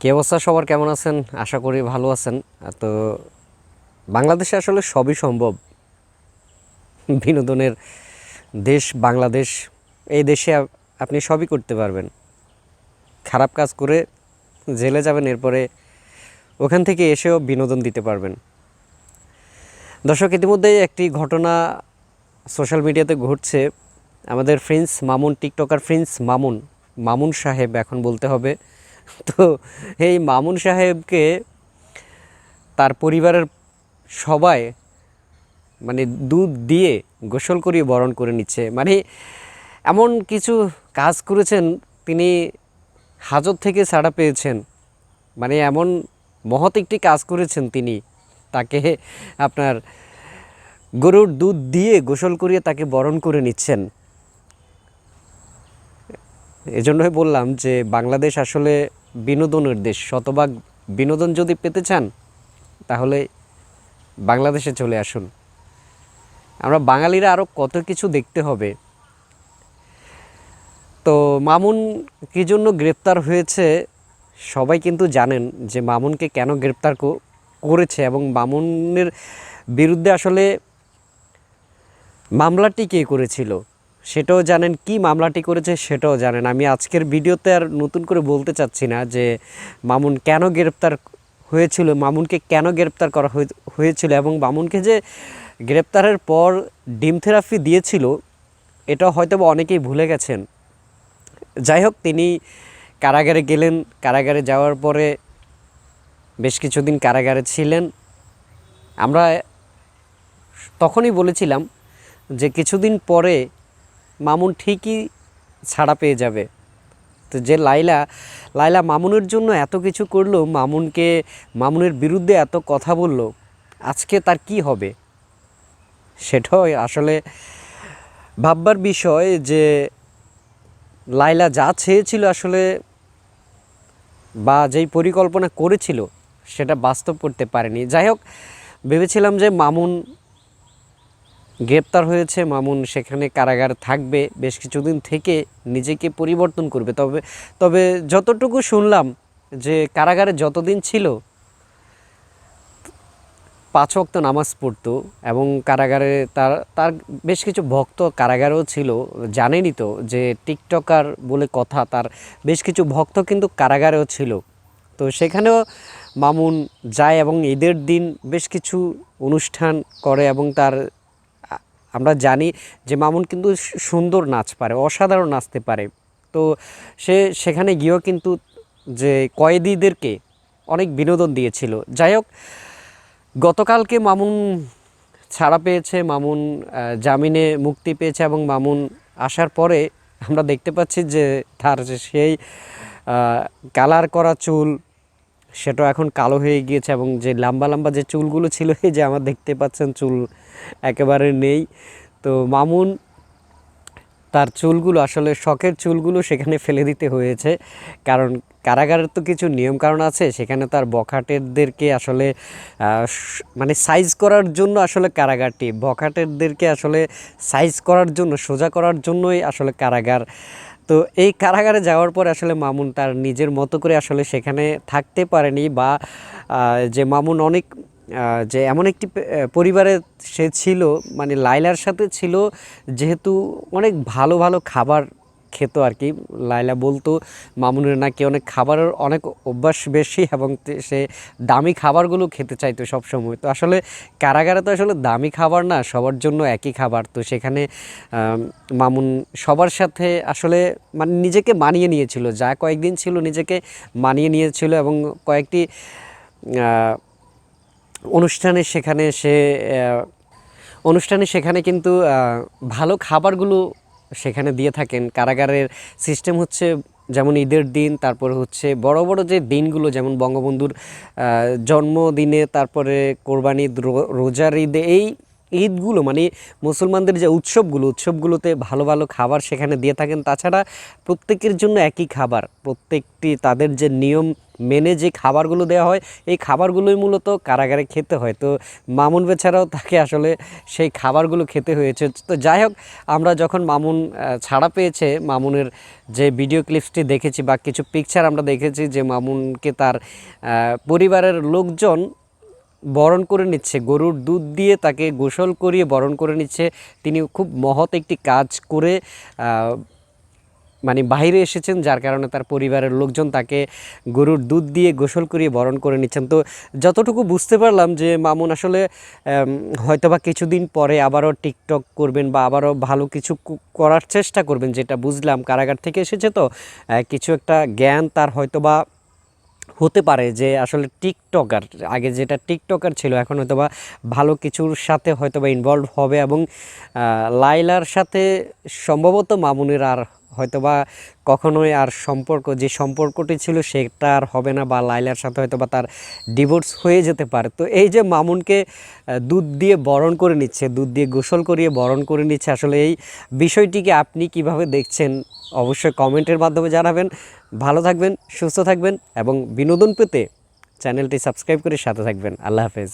কি অবস্থা? সবার কেমন আছেন? আশা করি ভালো আছেন। তো বাংলাদেশে আসলে সবই সম্ভব। বিনোদনের দেশ বাংলাদেশ, এই দেশে আপনি সবই করতে পারবেন। খারাপ কাজ করে জেলে যাবেন, এরপরে ওখান থেকে এসেও বিনোদন দিতে পারবেন। দর্শক, ইতিমধ্যেই একটি ঘটনা সোশ্যাল মিডিয়াতে ঘটছে। আমাদের friends Mamun, TikToker friends Mamun Mamun সাহেব এখন বলতে হবে তো এই মামুন সাহেবকে তার পরিবারের সবাই মানে দুধ দিয়ে গোসল করিয়ে বরণ করে নিচ্ছে। মানে এমন কিছু কাজ করেছেন তিনি হাজত থেকে ছাড়া পেয়েছেন। মানে এমন মহৎ একটি কাজ করেছেন তিনি। তাকে আপনার গরুর দুধ দিয়ে গোসল করিয়ে তাকে বরণ করে নিচ্ছেন। এজন্যই বললাম যে বাংলাদেশ আসলে বিনোদনের দেশ, শতভাগ বিনোদন যদি পেতে চান, তাহলে বাংলাদেশে চলে আসুন। আমরা বাঙালিরা আরও কত কিছু দেখতে হবে। তো মামুন কী জন্য গ্রেপ্তার হয়েছে, সবাই কিন্তু জানেন যে মামুনকে কেন গ্রেপ্তার করেছে এবং মামুনের বিরুদ্ধে আসলে মামলাটি কে করেছিল। সেটাও জানেন, কি মামলাটি করেছে সেটাও জানেন। আমি আজকের ভিডিওতে আর নতুন করে বলতে চাচ্ছি না যে মামুন কেন গ্রেপ্তার হয়েছিল, মামুনকে কেন গ্রেপ্তার করা হয়ে- হয়েছিল এবং মামুনকে যে গ্রেপ্তারের পর ডিম থেরাপি দিয়েছিল, এটা হয়তো অনেকেই ভুলে গেছেন। যাই হোক, তিনি কারাগারে গেলেন, কারাগারে যাওয়ার পরে বেশ কিছুদিন কারাগারে ছিলেন। আমরা তখনই বলেছিলাম যে কিছুদিন পরে মামুন ঠিকই ছাড়া পেয়ে যাবে। তো যে লাইলা লাইলা মামুনের জন্য এত কিছু করল, মামুনকে, মামুনের বিরুদ্ধে এত কথা বলল, আজকে তার কি হবে? সেটাও আসলে ভাববার বিষয় যে লাইলা যা চেয়েছিল আসলে বা যেই পরিকল্পনা করেছিল, সেটা বাস্তব করতে পারেনি। যাই হোক, ভেবেছিলাম যে মামুন গ্রেপ্তার হয়েছে। মামুন সেখানে কারাগার থাকবে। বেশ কিছুদিন থেকে নিজেকে পরিবর্তন করবে। তবে তবে যতটুকু শুনলাম যে কারাগারে যতদিন ছিল, পাঁচ ওয়াক্ত নামাজ পড়তো এবং কারাগারে তার তার বেশ কিছু ভক্ত কারাগারেও ছিল। জানেনই তো যে টিকটকার বলে কথা, তার বেশ কিছু ভক্ত কিন্তু কারাগারেও ছিল। তো সেখানেও মামুন যায় এবং ঈদের দিন বেশ কিছু অনুষ্ঠান করে এবং তার আমরা জানি যে মামুন কিন্তু সুন্দর নাচ পারে, অসাধারণ নাচতে পারে। তো সে সেখানে গিয়েও কিন্তু যে কয়েদিদেরকে অনেক বিনোদন দিয়েছিল। যাই হোক, গতকালকে মামুন ছাড়া পেয়েছে, মামুন জামিনে মুক্তি পেয়েছে এবং মামুন আসার পরে আমরা দেখতে পাচ্ছি যে তার সেই কালার করা চুল সেটা এখন কালো হয়ে গিয়েছে এবং যে লম্বা লম্বা যে চুলগুলো ছিল, এই যে আমার দেখতে পাচ্ছেন চুল একেবারে নেই। তো মামুন, তার চুলগুলো আসলে শখের চুলগুলো সেখানে ফেলে দিতে হয়েছে। কারণ কারাগারের তো কিছু নিয়ম কারণ আছে, সেখানে তার বখাটেরদেরকে আসলে মানে সাইজ করার জন্য আসলে কারাগারটি, বখাটেরদেরকে আসলে সাইজ করার জন্য, সোজা করার জন্যই আসলে কারাগার। তো এই কারাগারে যাওয়ার পর আসলে মামুন তার নিজের মতো করে আসলে সেখানে থাকতে পারেনি বা যে মামুন অনেক যে এমন একটি পরিবারে সে ছিল মানে লাইলার সাথে ছিল, যেহেতু অনেক ভালো ভালো খাবার খেত আর কি। লাইলা বলতো, মামুনের নাকি অনেক খাবারের অনেক অভ্যাস বেশি এবং সে দামি খাবারগুলো খেতে চাইতো সব সময় তো আসলে কারাগারে তো আসলে দামি খাবার না, সবার জন্য একই খাবার। তো সেখানে মামুন সবার সাথে আসলে মানে নিজেকে মানিয়ে নিয়েছিল। যা কয়েকদিন ছিল নিজেকে মানিয়ে নিয়েছিল এবং কয়েকটি অনুষ্ঠানে সেখানে সে অনুষ্ঠানে সেখানে কিন্তু ভালো খাবারগুলো সেখানে দিয়ে থাকেন। কারাগারের সিস্টেম হচ্ছে যেমন ঈদের দিন, তারপরে হচ্ছে বড় বড় যে দিনগুলো যেমন বঙ্গবন্ধুর জন্মদিনে, তারপরে কোরবানি রোজার ঈদে, এই ঈদগুলো মানে মুসলমানদের যে উৎসবগুলো, উৎসবগুলোতে ভালো ভালো খাবার সেখানে দিয়ে থাকেন। তাছাড়া প্রত্যেকের জন্য একই খাবার। প্রত্যেকটি তাদের যে নিয়ম মেনে যে খাবারগুলো দেওয়া হয়, এই খাবারগুলোই মূলত কারাগারে খেতে হয়। তো মামুন বেছাড়াও তাকে আসলে সেই খাবারগুলো খেতে হয়েছে। তো যাই হোক, আমরা যখন মামুন ছাড়া পেয়েছে, মামুনের যে ভিডিও ক্লিপসটি দেখেছি বা কিছু পিকচার আমরা দেখেছি যে মামুনকে তার পরিবারের লোকজন বরণ করে নিচ্ছে। গরুর দুধ দিয়ে তাকে গোসল করিয়ে বরণ করে নিচ্ছে। তিনি খুব মহৎ একটি কাজ করে মানে বাইরে এসেছেন, যার কারণে তার পরিবারের লোকজন তাকে গরুর দুধ দিয়ে গোসল করিয়ে বরণ করে নিচ্ছেন। তো যতটুকু বুঝতে পারলাম যে মামুন আসলে হয়তোবা কিছুদিন পরে আবারও টিকটক করবেন বা আবারও ভালো কিছু করার চেষ্টা করবেন, যেটা বুঝলাম। কারাগার থেকে এসেছে তো কিছু একটা জ্ঞান তার হয়তোবা হতে পারে যে আসলে টিকটকার, আগে যেটা টিকটকার ছিল, এখন হয়তো বা ভালো কিছুর সাথে হয়তো বা ইনভলভ হবে এবং লাইলার সাথে সম্ভবত মামুনের আর হয়তোবা কখনোই আর সম্পর্ক, যে সম্পর্কটি ছিল সেটা আর হবে না বা লাইলার সাথে হয়তো বা তার ডিভোর্স হয়ে যেতে পারে। তো এই যে মামুনকে দুধ দিয়ে বরণ করে নিচ্ছে, দুধ দিয়ে গোসল করিয়ে বরণ করে নিচ্ছে, আসলে এই বিষয়টিকে আপনি কীভাবে দেখছেন, অবশ্যই কমেন্টের মাধ্যমে জানাবেন। ভালো থাকবেন সুস্থ থাকবেন এবং বিনোদন পেতে চ্যানেলটি সাবস্ক্রাইব করে সাথে থাকবেন। আল্লাহ হাফেজ।